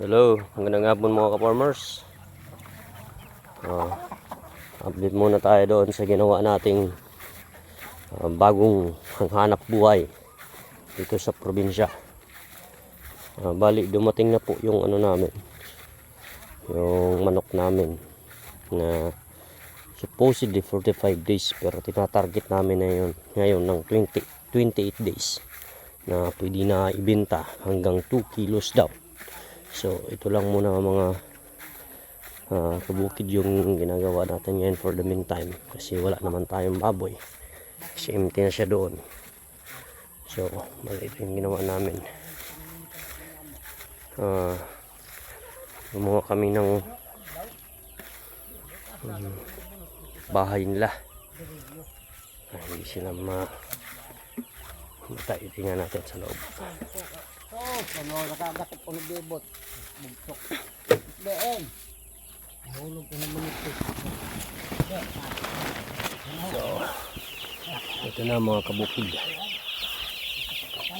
Hello, magandang hapon mga ka-farmers. Ah, update muna tayo doon sa ginawa nating ah, bagong hanap buhay dito sa probinsya. Ah, bali, dumating na po yung ano namin, yung manok namin na supposedly 45 days pero tinatarget namin na yun ngayon ng 20, 28 days na pwede na ibenta hanggang 2 kilos daw. So, ito lang muna mga ah, kabukid yung ginagawa natin ngayon for the meantime. Kasi wala naman tayong baboy. Kasi empty na siya doon. So, bali ito yung ginawa namin. Ah, gumawa kami ng um, bahay nila. Ah, hindi sila ma matay. Tingnan natin sa loob. Oh, ano ko ng bibot. Bugtok. Deen. Nahulog ko ng manito. Ito na mga kabukid.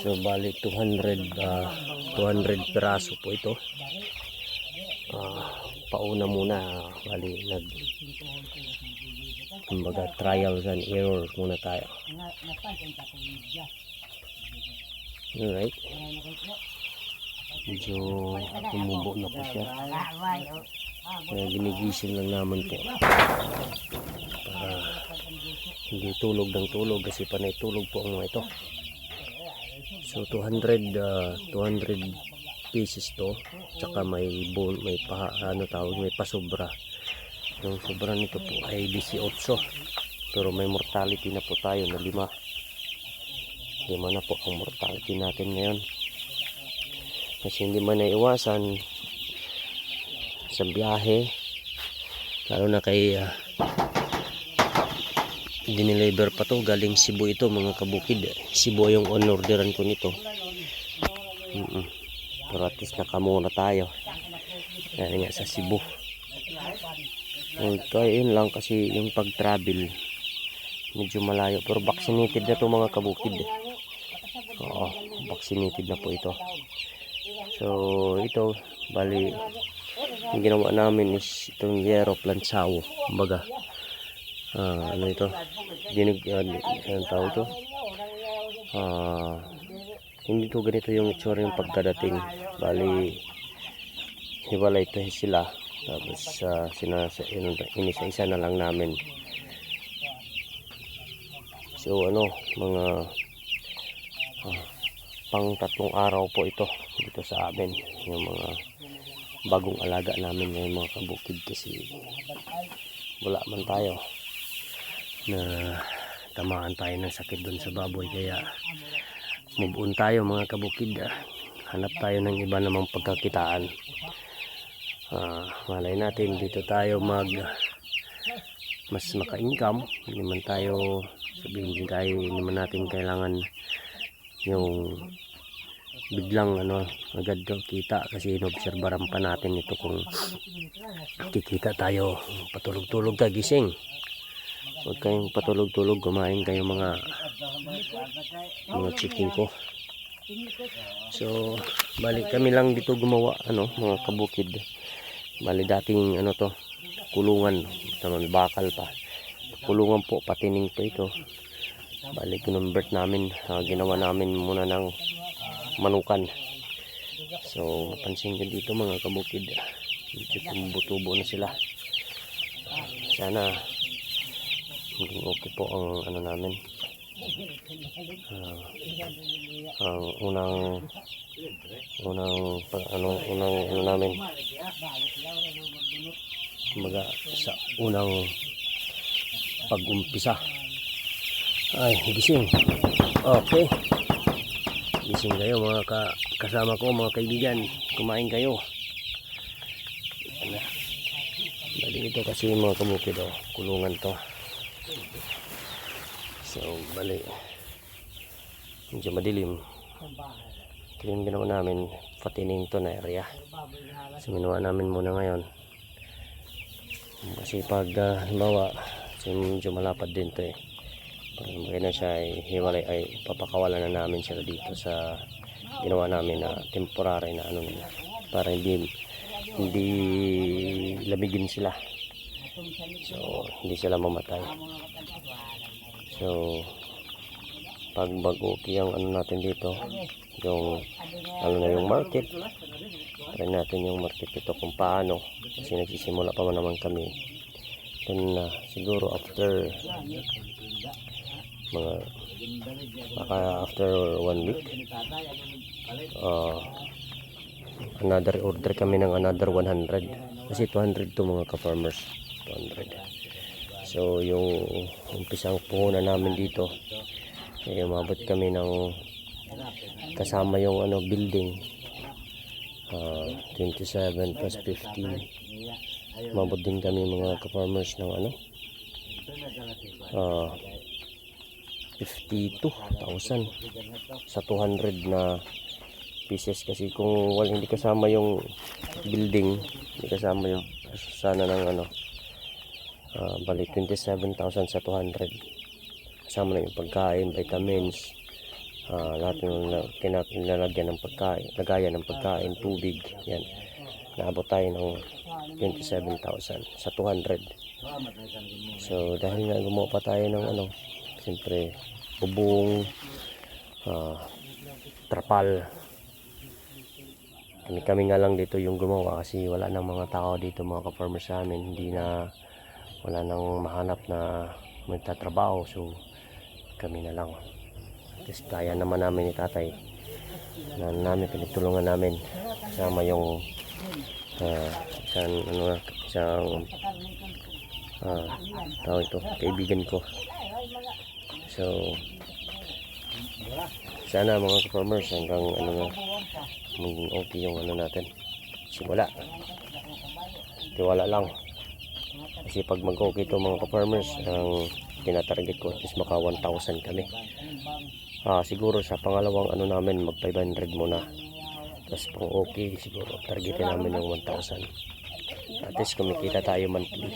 So bali 200 ah, 200 piraso po ito. Ah, pauna muna bali nag kumbaga trials and errors muna tayo. Alright. Medyo tumubo na po siya. Kaya ginigising lang naman po. Para hindi tulog ng tulog kasi panay tulog po ang mga ito. So 200 uh, 200 pieces to. Tsaka may bone, may pa, ano tawag, may pasobra. Yung sobra nito po ay 18. Pero may mortality na po tayo na lima. Lima na po ang mortality natin ngayon. Kasi hindi man naiwasan sa biyahe. Lalo na kay uh, dineliver pa to. Galing Cebu ito mga kabukid. Cebu yung on-orderan ko nito. Mm -mm. pero at least nakamuna tayo. Kaya nga sa Cebu. Ito yun lang kasi yung pag travel medyo malayo. Pero vaccinated na to mga kabukid oo vaccinated na po ito. So ito bali yung ginawa namin is itong yero plansaw kumbaga. Ah, ano ito? Dinig uh, ang tawag to ah, hindi to ganito yung itsura yung pagkadating. Bali hiwalay to sila. Tapos uh, sinasa, inisa-isa na lang namin. So ano mga pang tatlong araw po ito dito sa amin. Yung mga bagong alaga namin ngayon mga kabukid kasi wala man tayo na tamaan tayo ng sakit doon sa baboy. Kaya move on tayo mga kabukid ah. hanap tayo ng iba namang pagkakitaan. Ah, malay natin dito tayo mag mas maka-income. Hindi man tayo sabihin din tayo hindi man natin kailangan yung biglang ano agad daw kita kasi inobserbaran pa natin ito kung kikita tayo. Patulog-tulog ka gising. Huwag kayong patulog-tulog kumain kayo mga mga chicken ko. So balik kami lang dito gumawa ano mga kabukid. Bali dating ano to kulungan. Naman bakal pa. Kulungan po patining po ito bali convert namin. Ah, ginawa namin muna ng manukan. So mapansin nyo dito mga kabukid medyo tumubo-tubo na sila. Sana maging okay po ang ano namin. Ah, ang unang unang ano unang ano namin. Kumbaga sa unang pag-umpisa ay gising. Okay. Gising kayo mga ka kasama ko mga kaibigan. Kumain kayo. Ano bali ito kasi mga kabukid oh, kulungan to. So bali medyo madilim. Yung ginawa namin patining to na area. So ginawa namin muna ngayon. Kasi pag uh, halimbawa medyo malapad din to eh magay na siya ay hiwalay ay papakawalan na namin sila dito sa ginawa namin na temporary na ano nila para hindi hindi lamigin sila. So, hindi sila mamatay. So, pag mag-okay ang ano natin dito, yung ano na yung market, try natin yung market dito kung paano. Kasi nagsisimula pa man naman kami. Then, na siguro after mga baka after one week uh, another order kami ng another 100 kasi 200 to mga ka-farmers 200 so yung umpisang puhunan namin dito eh, umabot kami ng kasama yung ano building ah, 27 plus 15 umabot din kami mga ka-farmers ng ano ah 52,000 sa 200 na pieces. Kasi kung wala hindi kasama yung building hindi kasama yung sana ng ano ah, bali 27,000 sa 200 kasama na yung pagkain vitamins ah, lahat ng na- kina- nilalagyan ng pagkain lagayan ng pagkain tubig yan. Naabot tayo ng 27,000 sa 200 so dahil nga gumawa pa tayo ng ano siyempre bubong ah, trapal. Kami kami nga lang dito yung gumawa kasi wala nang mga tao dito mga ka-farmers sa amin hindi na wala nang mahanap na magtatrabaho. So kami na lang. Kasi kaya naman namin ni tatay. Na namin pinagtulungan namin. Kasama yung ah, isang ano isang ah, tawag ito kaibigan ko so sana mga ka-farmers hanggang ano nga maging okay yung ano natin. Simula. Tiwala lang. Kasi pag mag okay to mga ka-farmers ang tinatarget ko is maka 1,000 kami. Ah, siguro sa pangalawang ano namin mag 500 muna. Tapos pang okay siguro targetin namin yung 1,000 at least kumikita tayo monthly.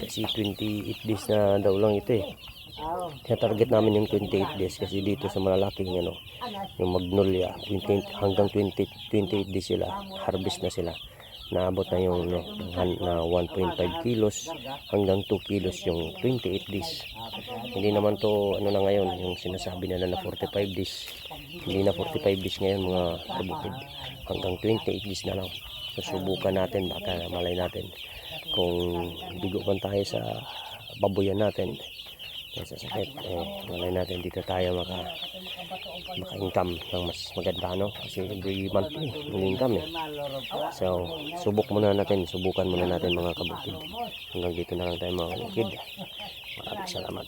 Kasi 28 days na daw lang ito eh target namin yung 28 days kasi dito sa malalaking ano yung magnolia 20, hanggang 20, 28 days sila harvest na sila. Naabot na yung no, na 1.5 kilos hanggang 2 kilos yung 28 days. Hindi naman to ano na ngayon yung sinasabi nila na 45 days. Hindi na 45 days ngayon mga kabukid. Hanggang 28 days na lang. Susubukan natin baka malay natin kung bigo man tayo sa baboyan natin kaya sa sakit eh malay natin dito tayo maka maka-income ng mas maganda no kasi every month eh, yung income eh. So subok muna natin subukan muna natin mga kabukid hanggang dito na lang tayo mga kabukid maraming salamat